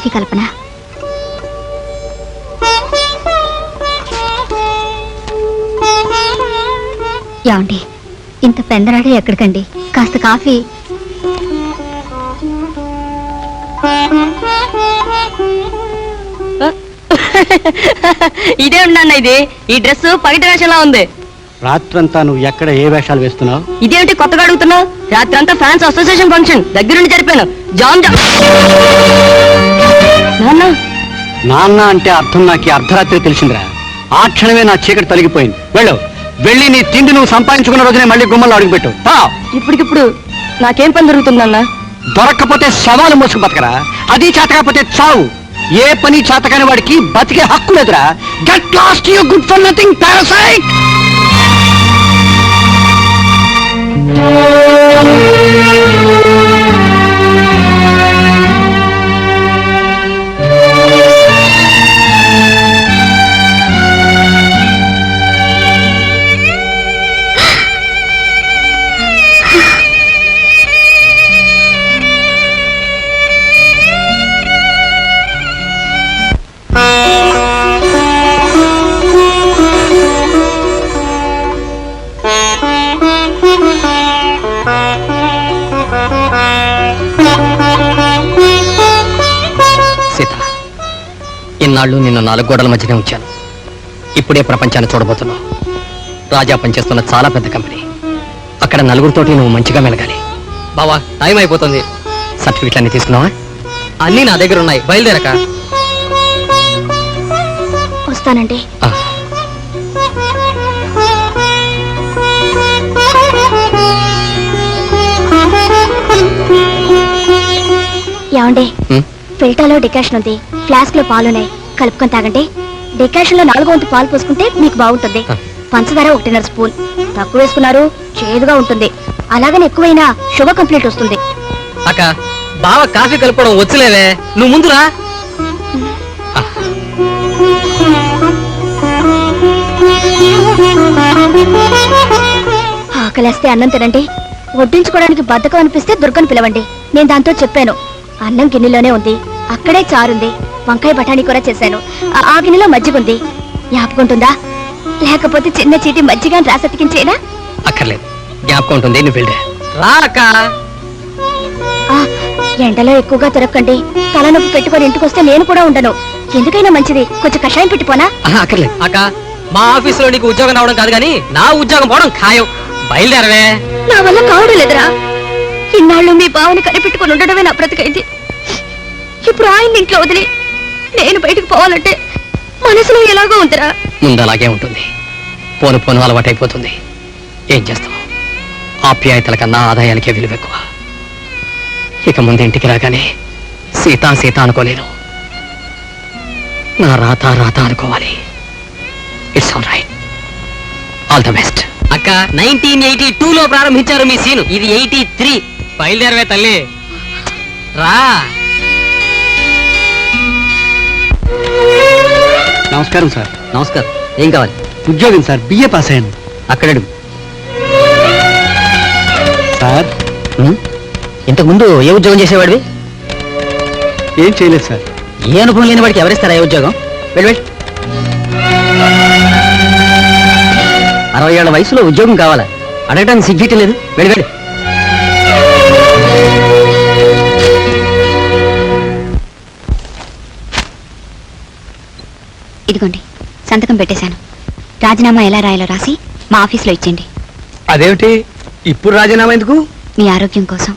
Coffee కల్పన. ఏమండి ఇంత పెందరాడే ఎక్కడికండి? కాస్త కాఫీ. ఇదే ఉండండి ఇది. ఈ డ్రెస్ పగటి వేషంలా ఉంది. రాత్రంతా నువ్వు ఎక్కడ ఏ వేషాలు వేస్తున్నావు? ఇదేమిటి కొత్తగా అడుగుతున్నావు? రాత్రి అంతా ఫ్యాన్స్ అసోసియేషన్ ఫంక్షన్ దగ్గరుండి జరిపాను. నాన్న. నాన్న అంటే అర్థం నాకు అర్ధరాత్రి తెలిసిందిరా. ఆ క్షణమే నా చీకటి తొలగిపోయింది. వెళ్ళు. వెళ్ళి నీ తిండి నువ్వు సంపాదించుకున్న రోజునే మళ్ళీ గుమ్మల్లో అడుగుపెట్టు ఇప్పటికిప్పుడు నాకేం పని జరుగుతుంది నాన్న? దొరక్కపోతే సవాలు మోసుకు బతకరా. అది చేతకపోతే చావు. ఏ పని చేతకాని వాడికి బతికే హక్కు లేదురా. Get lost you good for nothing parasite Sita ఇన్నాళ్ళు నిన్ను నాలుగు గోడల మధ్యనే ఉంచాను. ఇప్పుడే ప్రపంచాన్ని చూడబోతున్నావు. రాజా పనిచేస్తున్న చాలా పెద్ద కంపెనీ. అక్కడ నలుగురితోటి నువ్వు మంచిగా మెలగాలి. బావా టైం అయిపోతుంది. సర్టిఫికెట్ అన్ని తీసుకున్నావా? అన్నీ నా దగ్గర ఉన్నాయి. బయలుదేరక. వస్తానండి. ఏమండి? ఫిల్టర్లో డికాషన్ ఉంది. ఫ్లాస్క్లో పాలున్నాయి. కలుపుకొని తాగండి. డికాషన్లో నాలుగో వంతు పాలు పోసుకుంటే మీకు బాగుంటుంది. పంచదార ఒకటిన్నర స్పూన్. తక్కువ వేసుకున్నారు చేదుగా ఉంటుంది. అలాగని ఎక్కువైనా షుగర్ కంప్లీట్ వస్తుంది. అక్క బావ కాఫీ కలుపుకోవడం వచ్చలేవే. నువ్వు ముందురా. ఆకలేస్తే అన్నం తినండి. వడ్డించుకోవడానికి బద్ధకం అనిపిస్తే దుర్గను పిలవండి. నేను దాంతో చెప్పాను. అన్నం గిన్నెలోనే ఉంది. అక్కడే చారుంది. వంకాయ బఠానీ కూడా చేశాను. ఆ- గిన్నెలో మజ్జిగ ఉంది. జ్ఞాపకుంటుందా లేకపోతే చిన్న చీటి మజ్జిగ రాసతికించేనా అక్కర్లేదు. జ్ఞాపకం ఉంటుంది నువ్వు వెళ్ళే రా. అక్క. ఆ, ఎండలో ఎక్కువగా తిరగకండి తలనొప్పి పెట్టుకొని ఇంటికొస్తే నేను కూడా ఉండను. ఎందుకైనా మంచిది. కొంచెం కషాయం పెట్టిపోనా ఆహా, అక్కర్లేదు. అక్క మా ఆఫీసులో నీకు ఉద్యోగం రావడం కాదు కానీ నా ఉద్యోగం పోవడం ఖాయం. బయలుదేరవే. నా వల్ల కావడం లేదురా. ఇన్నాళ్ళు మీ బావని కనిపెట్టుకుని ఉండడమే నా బ్రతికైంది. ఇప్పుడు ఆయన ఇంట్లో వదిలి నేను బయటకు పోవాలంటే మనసులో ఎలాగో ఉందిరా. ముందు అలాగే ఉంటుంది. పోను పోను అలవాటైపోతుంది. ఏం చేస్తాం? ఆప్యాయతల కన్నా ఆదాయానికే విలువ ఎక్కువ ఇక ముందు ఇంటికి రాగానే సీత సీత అనుకోలేను. నా రాత రాత అనుకోవాలి. It's all right all the best అక్క నైన్టీన్ ఎయిటీ టూ లో ప్రారంభించారు మీ సీను. ఇది ఎయిటీ త్రీ బయలుదేరవే తల్లి. రా. నమస్కారం సార్. నమస్కారం. ఏం కావాలి? ఉద్యోగం సార్. బిఏ పాస్ అయ్యాను. అక్కడడు. సార్? ఇంతకు ముందు ఏ ఉద్యోగం చేసేవాడివి? ఏం చేయలేదు సార్. ఏ అనుభవం లేని వాడికి ఎవరిస్తారా ఏ ఉద్యోగం? వెళ్ళి వెళ్ళి. అరవై ఏళ్ళ వయసులో ఉద్యోగం కావాలా? అడగడానికి సిగ్గిటి లేదు. వెళ్ళి వెళ్ళి. ఇదిగోండి సంతకం పెట్టేశాను. రాజీనామా ఎలా రాయాలో రాసి మా ఆఫీస్లో ఇచ్చేయండి. అదేమిటి? ఇప్పుడు రాజీనామా ఎందుకు? మీ ఆరోగ్యం కోసం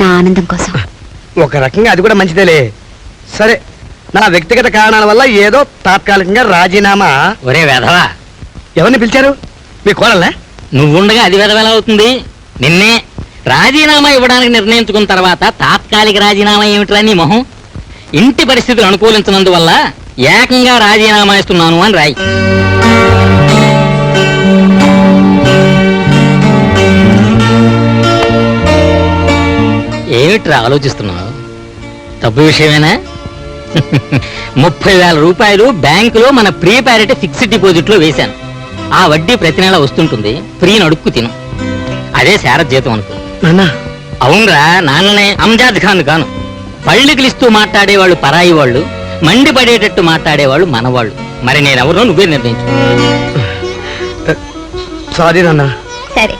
నా ఆనందం కోసం. ఒక రకంగా అది కూడా మంచిదేలే. సరే నా వ్యక్తిగత కారణాల వల్ల ఏదో తాత్కాలికంగా రాజీనామా. ఒరే వెధవా. ఎవరిని పిలిచారు? మీ కోడలనే? నువ్వుండగా అది వెధవెలా అవుతుంది? నిన్నే రాజీనామా ఇవ్వడానికి నిర్ణయించుకున్న తర్వాత తాత్కాలిక రాజీనామా ఏమిట్రా నీ మొహం? ఇంటి పరిస్థితులు అనుకూలించినందువల్ల ఏకంగా రాజీనామా ఇస్తున్నాను అని రాయి. ఏమిట్రా ఆలోచిస్తున్నావు? డబ్బు విషయమేనా? ముప్పై వేల రూపాయలు బ్యాంకులో మన ప్రీ ప్యారిటీ ఫిక్స్డ్ డిపాజిట్లో వేశాను. ఆ వడ్డీ ప్రతి నెల వస్తుంటుంది. ఫ్రీ నడుక్కు తిను. అదే శారద్ జీతం అనుకో. నాన్న. అవునరా నాన్ననే. అంజాద్ ఖాన్ కాను. పళ్ళికిలిస్తూ మాట్లాడేవాళ్ళు పరాయి వాళ్ళు. మండిపడేటట్టు మాట్లాడేవాళ్ళు మనవాళ్ళు. మరి నేనెవరో నువ్వే నిర్ణయించు. సారీ నాన్న. సరే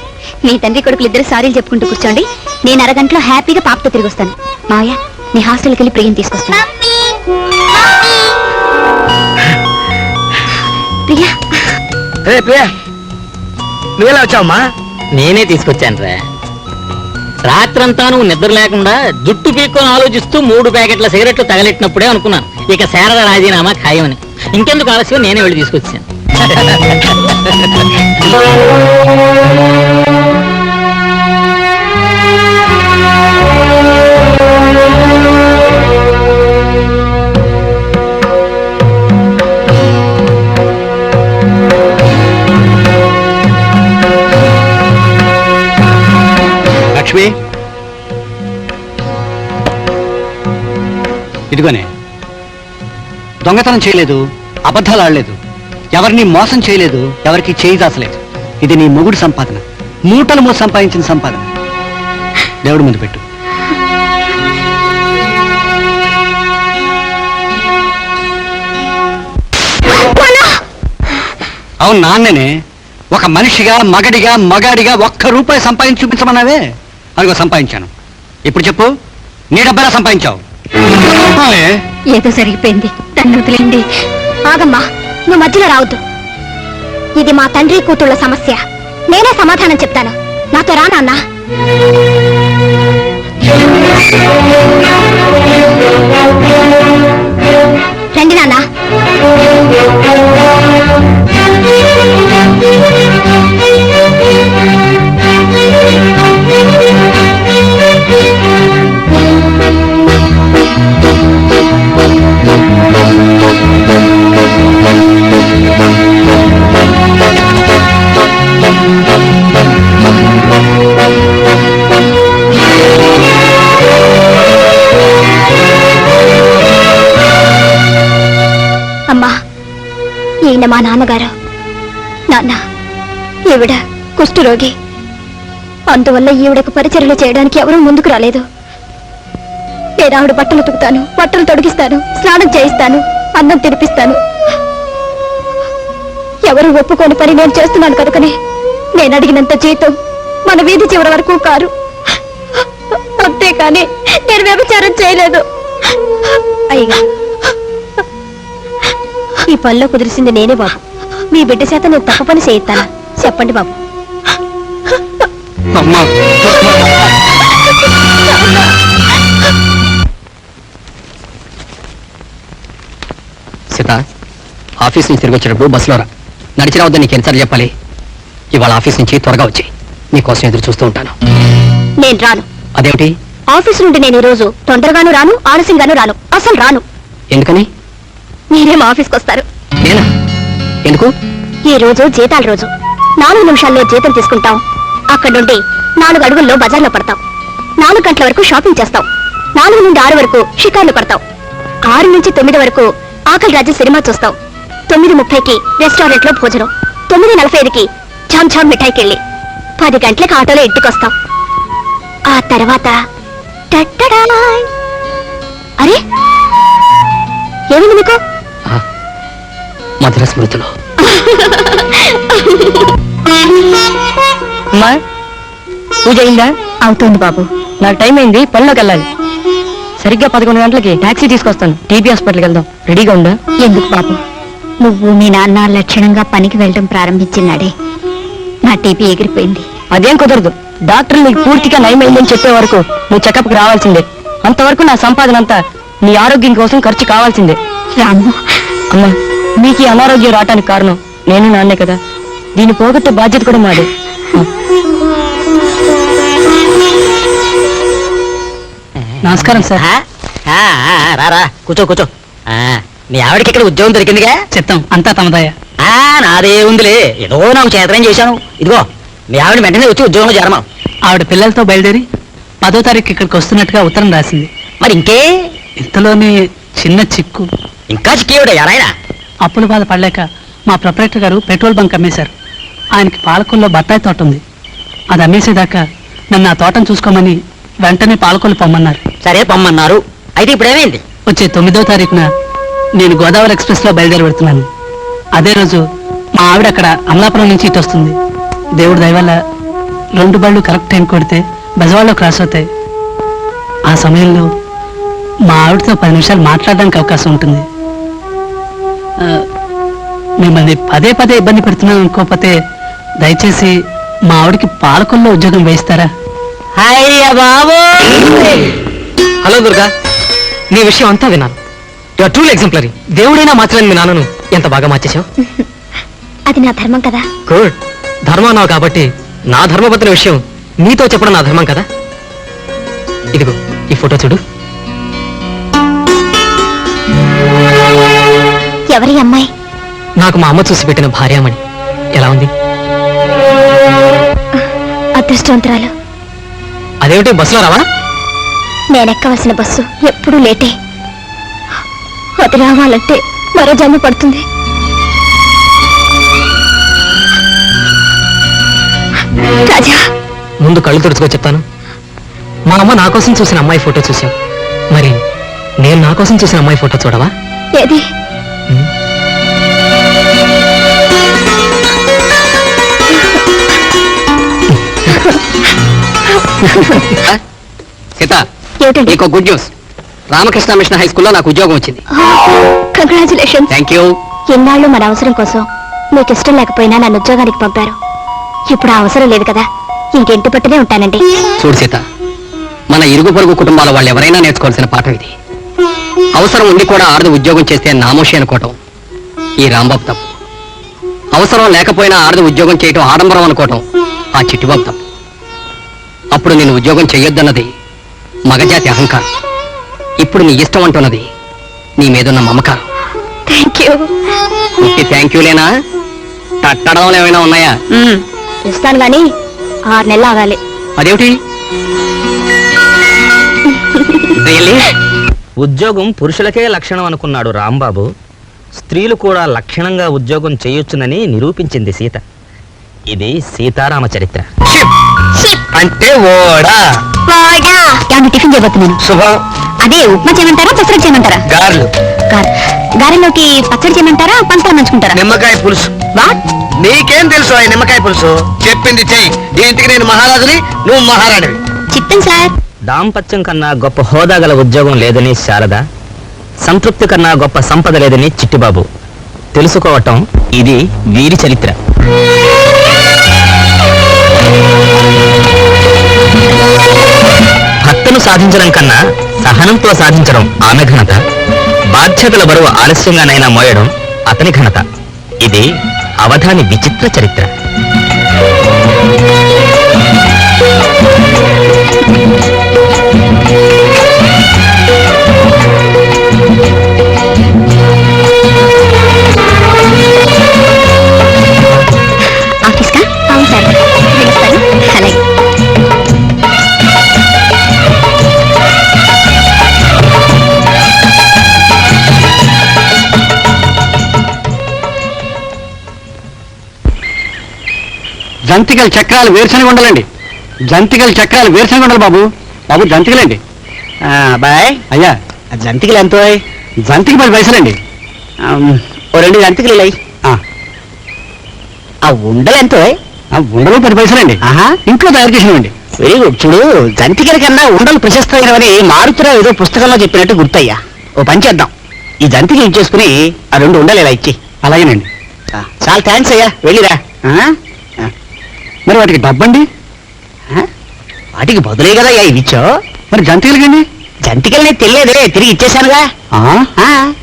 మీ తండ్రి కొడుకులు ఇద్దరు సారీలు చెప్పుకుంటూ కూర్చోండి. నేను అరగంటలో హ్యాపీగా పాపతో తిరిగి వస్తాను మావయ్య నీ హాస్టల్కి వెళ్ళి ప్రియం తీసుకొస్తాను. ప్రియా! రే ప్రియా! నువ్వెలా వచ్చావమ్మా? నేనే తీసుకొచ్చాను రా రాత్రంతా నువ్వు నిద్ర లేకుండా జుట్టు పీక్కొని ఆలోచిస్తూ మూడు ప్యాకెట్ల సిగరెట్లు తగలెట్టినప్పుడే అనుకున్నాను. ఇక శారద రాజీనామా ఖాయమని. ఇంకెందుకు ఆలస్యం? నేనే వెళ్ళి తీసుకొచ్చాను. లక్ష్మి. ఇదిగోనే. దొంగతనం చేయలేదు అబద్ధాలు ఆడలేదు. ఎవరిని మోసం చేయలేదు ఎవరికి చేయి దాసలేదు ఇది నీ మొగుడు సంపాదన. మూటలు మూడు సంపాదించిన సంపాదన. దేవుడి ముందు పెట్టు. అవును నాన్ననే. ఒక మనిషిగా మగడిగా మగాడిగా ఒక్క రూపాయి సంపాదించి చూపించమన్నావే? అదిగో సంపాదించాను. ఇప్పుడు చెప్పు నీ డబ్బలా సంపాదించావు? ఏదో జరిగిపోయింది. నన్ను వదిలేండి ఆగమ్మా నువ్వు మధ్యలో రావద్దు. ఇది మా తండ్రి కూతుళ్ళ సమస్య. నేనే సమాధానం చెప్తాను. నాతో రా నాన్న. రండి నాన్న. ఈయన మా నాన్నగారు. నాన్న ఈవిడ కుష్ఠరోగి. అందువల్ల ఈవిడకు పరిచర్యలు చేయడానికి ఎవరూ ముందుకు రాలేదు. నేను ఆవిడ బట్టలు ఉతుకుతాను బట్టలు తొడిగిస్తాను స్నానం చేయిస్తాను అన్నం తినిపిస్తాను. ఎవరు ఒప్పుకోని పని నేను చేస్తున్నాను కనుకనే నేను అడిగినంత జీతం మన వీధి చివరి వరకు కారు. అంతేకాని నేను వ్యభిచారం చేయలేదు. అయ్యా ఈ పనిలో కుదిరిసింది నేనే బాబు. మీ బిడ్డ చేత నేను తప్పు పని చేయిస్తాను? చెప్పండి బాబు. సీత ఆఫీస్ నుంచి తిరిగి వచ్చేటప్పుడు బస్సులో రా. నడిచి రావద్దని నీకు ఎన్నిసార్లు చెప్పాలి? ఇవాళ ఆఫీస్ నుంచి త్వరగా వచ్చి నీకోసం ఎదురు చూస్తూ ఉంటాను. నేను రాను. అదేమిటి? ఆఫీస్ నుండి నేను ఈ రోజు తొందరగాను రాను ఆలస్యంగాను రాను. అసలు రాను. ఎందుకని? మీరే ఆఫీస్కి వస్తారు. నేనా? ఎందుకు? ఈ రోజు జీతాల రోజు. నాలుగు నిమిషాల్లో జీతం తీసుకుంటాం. అక్కడ నుండి నాలుగు అడుగుల్లో బజార్లో పడతాం. నాలుగు గంటల వరకు షాపింగ్ చేస్తాం. నాలుగు నుండి ఆరు వరకు షికార్లు పడతాం. ఆరు నుంచి తొమ్మిది వరకు ఆకలి రాజు సినిమా చూస్తాం. తొమ్మిది ముప్పైకి రెస్టారెంట్లో భోజనం. తొమ్మిది నలభై ఐదుకి ఝామ్ ఝామ్ మిఠాయికి వెళ్ళి పది గంటలకు ఆటోలో ఇంటికి వస్తాం ఆ తర్వాత. అరే! ఏమింది మీకు మధుర స్మృతులు. అమ్మా పూజ అయిందా? అవుతోంది బాబు. నాకు టైం అయింది పనిలోకి వెళ్ళాలి. సరిగ్గా పదకొండు గంటలకి టాక్సీ తీసుకొస్తాను. టీబీ హాస్పిటల్కి వెళ్దాం. రెడీగా ఉందా ఎందుకు బాబు? నువ్వు మీ నాన్న లక్షణంగా పనికి వెళ్ళడం ప్రారంభించినాడే. నా టీపీ ఎగిరిపోయింది. అదేం కుదరదు. డాక్టర్ నీకు పూర్తిగా నయమైందని చెప్పే వరకు నువ్వు చెకప్కి రావాల్సిందే. అంతవరకు నా సంపాదన అంతా నీ ఆరోగ్యం కోసం ఖర్చు కావాల్సిందే. రాము. అమ్మా. మీకు ఈ అనారోగ్యం రావటానికి కారణం నేను నాన్నే కదా. దీన్ని పోగొట్టే బాధ్యత కూడా మాదే. నమస్కారం సార్. ఆ, ఆ, ఆ, రారా కూర్చో కూర్చో. ఆ, మీ ఆవిడకి ఇక్కడ ఉద్యోగం దొరికిందిగా? చిత్తం అంతా తమదయ్య ఆ, నాదే ఉందిలే. ఏదో నాకు చేతనం చేశాను. ఇదిగో మీ ఆవిడ వెంటనే వచ్చి ఉద్యోగంలో చేరమా? ఆవిడ పిల్లలతో బయలుదేరి పదో తారీఖు ఇక్కడికి వస్తున్నట్టుగా ఉత్తరం రాసింది. మరి ఇంకే? ఇంతలోనే చిన్న చిక్కు. ఇంకా చిక్కేవిడ నాయన అప్పుల బాధ పడలేక మా ప్రొపరేటర్ గారు పెట్రోల్ బంక్ అమ్మేశారు. ఆయనకి పాలకొల్లో బత్తాయి తోట ఉంది. అది అమ్మేసేదాకా నన్ను ఆ తోటను చూసుకోమని వెంటనే పాలకొల్లు పొమ్మన్నారు. సరే పొమ్మన్నారు. అయితే ఇప్పుడు ఏమైంది? వచ్చే తొమ్మిదో తారీఖున నేను గోదావరి ఎక్స్ప్రెస్లో బయలుదేరి పెడుతున్నాను అదే రోజు మా ఆవిడ అక్కడ అమలాపురం నుంచి ఇటు వస్తుంది. దేవుడు దయవల్ల రెండు బళ్ళు కరెక్ట్ టైం కొడితే బెజవాడలో క్రాస్ అవుతాయి. ఆ సమయంలో మా ఆవిడతో పది నిమిషాలు మాట్లాడడానికి అవకాశం ఉంటుంది. మిమ్మల్ని పదే పదే ఇబ్బంది పెడుతున్నాను అనుకోకపోతే దయచేసి మా ఆవిడకి పాలకొల్లో ఉద్యోగం వేయిస్తారా? అయ్య బాబు! హలో దుర్గా నీ విషయం అంతా విన్నాను. యు ట్రూల్ ఎగ్జాంపులరీ దేవుడైనా మార్చలేని మీ నాన్నను ఎంత బాగా మార్చేశావు? అది నా ధర్మం కదా. గుడ్ ధర్మానావు కాబట్టి నా ధర్మపత్ని విషయం నీతో చెప్పడం నా ధర్మం కదా? ఇదిగో ఈ ఫోటో చూడు. ఎవరి అమ్మాయి? నాకు మా అమ్మ చూసి పెట్టిన భార్యామణి ఎలా ఉంది? అదృష్టవంతురాలు. అదేమిటి బస్సులో రావా నేనెక్కవలసిన బస్సు ఎప్పుడూ లేటే. అది రావాలంటే మరో జన్మ పడుతుంది. రాజా! ముందు కళ్ళు తుడుచుకో చెప్తాను. మా అమ్మ నా కోసం చూసిన అమ్మాయి ఫోటో చూసావు మరి నేను నా కోసం చూసిన అమ్మాయి ఫోటో చూడవా? ఏది? సీత ఏమిటండి? నీకు good news Ramakrishna mission high స్కూల్లో నాకు ఉద్యోగం వచ్చింది. కంగ్రాచులేషన్ థ్యాంక్ యూ ఎన్నాళ్ళు మన అవసరం కోసం మీకు ఇష్టం లేకపోయినా నన్ను ఉద్యోగానికి పంపారు. ఇప్పుడు అవసరం లేదు కదా? ఇంకెంటి పట్టునే ఉంటానండి. చూడు సీత మన ఇరుగు పొరుగు కుటుంబాల వాళ్ళు ఎవరైనా నేర్చుకోవాల్సిన పాఠం ఇది. అవసరం ఉండి కూడా ఆడది ఉద్యోగం చేస్తే నామోషి అనుకోవటం ఈ రాంబాబు తప్పు. అవసరం లేకపోయినా ఆడది ఉద్యోగం చేయటం ఆడంబరం అనుకోవటం ఆ చిట్టుబాబు తప్పు. అప్పుడు నేను ఉద్యోగం చెయ్యొద్దన్నది మగజాతి అహంకారం. ఇప్పుడు నీ ఇష్టం అంటున్నది నీ మీదున్న మమకారం. థ్యాంక్ యూ ఇంటి థ్యాంక్ యూలేనా తట్టడం ఏమైనా ఉన్నాయా? ఇస్తాను గాని ఆరు నెలలు ఆగాలి. అదేమిటి? ఉద్యోగం పురుషులకే లక్షణం అనుకున్నాడు రాంబాబు. స్త్రీలు కూడా లక్షణంగా ఉద్యోగం చేయొచ్చునని నిరూపించింది సీత. ఇది సీతారామ చరిత్ర. అంటే ఓడా? ఏమన్నా టిఫిన్ చేయబోతున్నాను. శుభం. అదే ఉప్మా చేయమంటారా పచ్చడి చేయమంటారా? గార్లు. గారె- గారెలోకి పచ్చడి చేయమంటారా పంచదార నంచుకుంటారా? నిమ్మకాయ పులుసు. వాట్? నీకేం తెలుసు ఆ నిమ్మకాయ పులుసు? చెప్పింది చెయ్యి. ఈ ఇంటికి నేను మహారాజుని నువ్వు మహారాణివి. చిత్తం సార్. దాంపత్యం కన్నా గొప్ప హోదా గల ఉద్యోగం లేదని శారద. సంతృప్తి కన్నా గొప్ప సంపద లేదని చిట్టిబాబు. తెలుసుకోవటం ఇది వీరి చరిత్ర. భర్తను సాధించడం కన్నా సహనంతో సాధించడం ఆమె ఘనత. బాధ్యతల బరువు ఆలస్యంగానైనా మోయడం అతని ఘనత. ఇది అవధాని విచిత్ర చరిత్ర. జంతికల చక్రాలు వేరుశనగ ఉండలండి. జంతికల చక్రాలు వేరుశనగ ఉండలు బాబు. బాబు జంతికలండి. బాయ్. అయ్యా. జంతికలు ఎంతో జంతికి పది పైసలండి. ఓ రెండు జంతికలు ఇలాయి ఆ, ఉండలు ఎంతో ఆ ఉండలు పది పైసలండి. ఆహా. ఇంట్లో తయారు చేసినవండి. Very good. చూడు జంతికల కన్నా ఉండలు ప్రశస్తమైనవని మారుతిరావు ఏదో పుస్తకంలో చెప్పినట్టు గుర్తయ్యా. ఓ పని చేద్దాం. ఈ జంతికి ఇచ్చేసుకుని ఆ రెండు ఉండలు ఇలా ఇచ్చి అలాగేనండి. చాలా థ్యాంక్స్ అయ్యా. వెళ్ళిరా. ఆ? మరి వాటికి డబ్బండి? వాటికి బదులే కదా అయ్యా ఇవి ఇచ్చో మరి జంతికలకండి జంతికల్ని తెలియదే తిరిగి ఇచ్చేశానుగా.